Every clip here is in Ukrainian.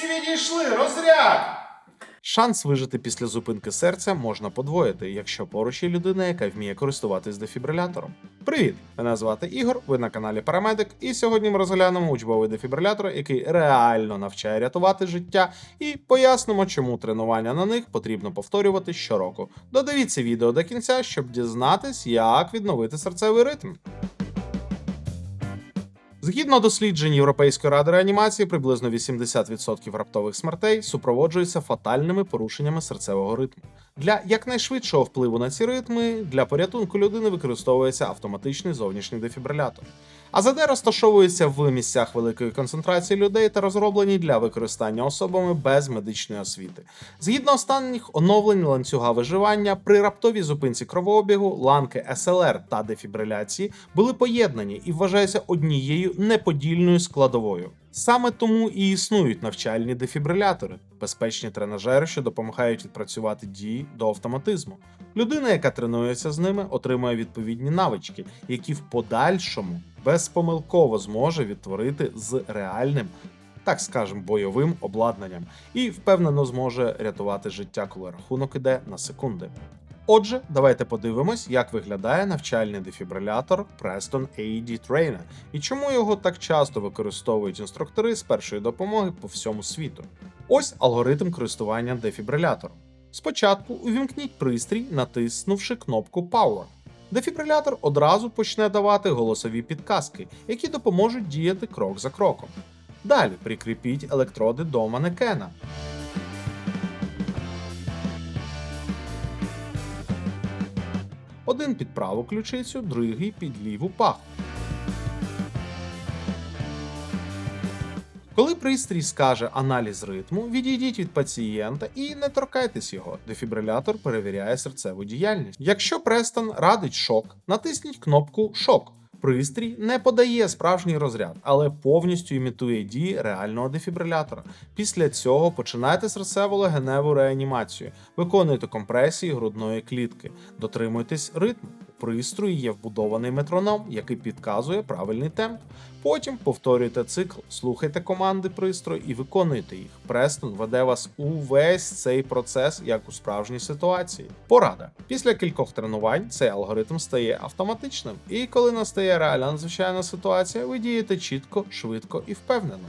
Всі відійшли, розряд! Шанс вижити після зупинки серця можна подвоїти, якщо поруч є людина, яка вміє користуватись дефібрилятором. Привіт! Мене звати Ігор, ви на каналі Парамедик, і сьогодні ми розглянемо учбовий дефібрилятор, який реально навчає рятувати життя, і пояснимо, чому тренування на них потрібно повторювати щороку. Додивіться відео до кінця, щоб дізнатись, як відновити серцевий ритм. Згідно досліджень Європейської ради реанімації, приблизно 80% раптових смертей супроводжуються фатальними порушеннями серцевого ритму. Для якнайшвидшого впливу на ці ритми для порятунку людини використовується автоматичний зовнішній дефібрилятор. АЗД розташовується в місцях великої концентрації людей та розроблені для використання особами без медичної освіти. Згідно останніх оновлень ланцюга виживання, при раптовій зупинці кровообігу ланки СЛР та дефібриляції були поєднані і вважаються однією неподільною складовою. Саме тому і існують навчальні дефібрилятори, безпечні тренажери, що допомагають відпрацювати дії до автоматизму. Людина, яка тренується з ними, отримує відповідні навички, які в подальшому безпомилково зможе відтворити з реальним, так скажем, бойовим обладнанням, і впевнено зможе рятувати життя, коли рахунок іде на секунди. Отже, давайте подивимось, як виглядає навчальний дефібрилятор Preston AED Trainer і чому його так часто використовують інструктори з першої допомоги по всьому світу. Ось алгоритм користування дефібрилятором. Спочатку увімкніть пристрій, натиснувши кнопку Power. Дефібрилятор одразу почне давати голосові підказки, які допоможуть діяти крок за кроком. Далі прикріпіть електроди до манекена. Один під праву ключицю, другий під ліву паху. Коли пристрій скаже аналіз ритму, відійдіть від пацієнта і не торкайтесь його. Дефібрилятор перевіряє серцеву діяльність. Якщо Престон радить шок, натисніть кнопку Шок. Пристрій не подає справжній розряд, але повністю імітує дії реального дефібрилятора. Після цього починайте серцево-легеневу реанімацію, виконуйте компресії грудної клітки, дотримуйтесь ритму. Пристрої є вбудований метроном, який підказує правильний темп. Потім повторюйте цикл, слухайте команди пристрою і виконуйте їх. Престон веде вас увесь цей процес, як у справжній ситуації. Порада. Після кількох тренувань цей алгоритм стає автоматичним, і коли настає реальна надзвичайна ситуація, ви дієте чітко, швидко і впевнено.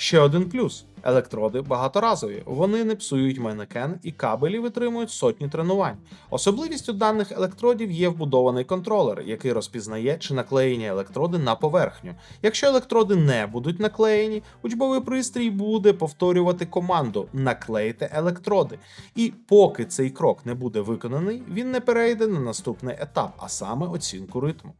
Ще один плюс: електроди багаторазові. Вони не псують манекен і кабелі витримують сотні тренувань. Особливістю даних електродів є вбудований контролер, який розпізнає, чи наклеєні електроди на поверхню. Якщо електроди не будуть наклеєні, учбовий пристрій буде повторювати команду наклейте електроди. І поки цей крок не буде виконаний, він не перейде на наступний етап, а саме оцінку ритму.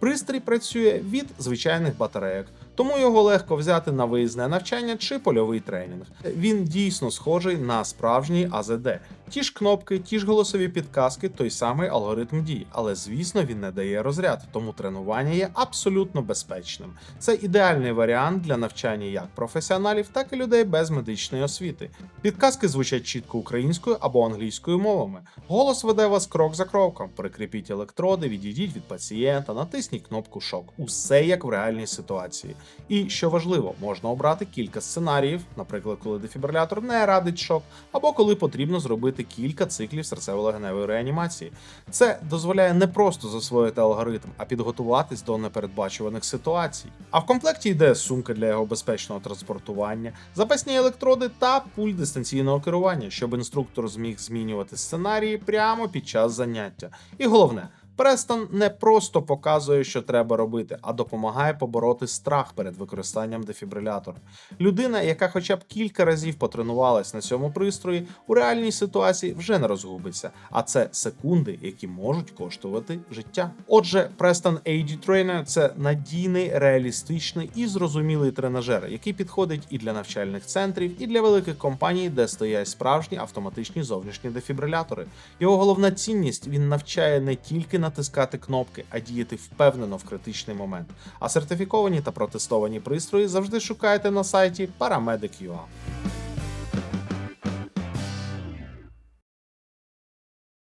Пристрій працює від звичайних батарейок, тому його легко взяти на виїзне навчання чи польовий тренінг. Він дійсно схожий на справжній АЗД. Ті ж кнопки, ті ж голосові підказки, той самий алгоритм дій, але звісно він не дає розряд, тому тренування є абсолютно безпечним. Це ідеальний варіант для навчання як професіоналів, так і людей без медичної освіти. Підказки звучать чітко українською або англійською мовами. Голос веде вас крок за кроком. Прикріпіть електроди, відійдіть від пацієнта, натисніть кнопку шок. Усе як в реальній ситуації. І що важливо, можна обрати кілька сценаріїв, наприклад, коли дефібрилятор не радить шок, або коли потрібно зробити кілька циклів серцево-легеневої реанімації. Це дозволяє не просто засвоїти алгоритм, а підготуватись до непередбачуваних ситуацій. А в комплекті йде сумка для його безпечного транспортування, запасні електроди та пульт дистанційного керування, щоб інструктор зміг змінювати сценарії прямо під час заняття. І головне. Престон не просто показує, що треба робити, а допомагає побороти страх перед використанням дефібрилятора. Людина, яка хоча б кілька разів потренувалась на цьому пристрої, у реальній ситуації вже не розгубиться, а це секунди, які можуть коштувати життя. Отже, Preston AD Trainer – це надійний, реалістичний і зрозумілий тренажер, який підходить і для навчальних центрів, і для великих компаній, де стоять справжні автоматичні зовнішні дефібрилятори. Його головна цінність він навчає не тільки натискати кнопки, а діяти впевнено в критичний момент. А сертифіковані та протестовані пристрої завжди шукайте на сайті Paramedic.ua.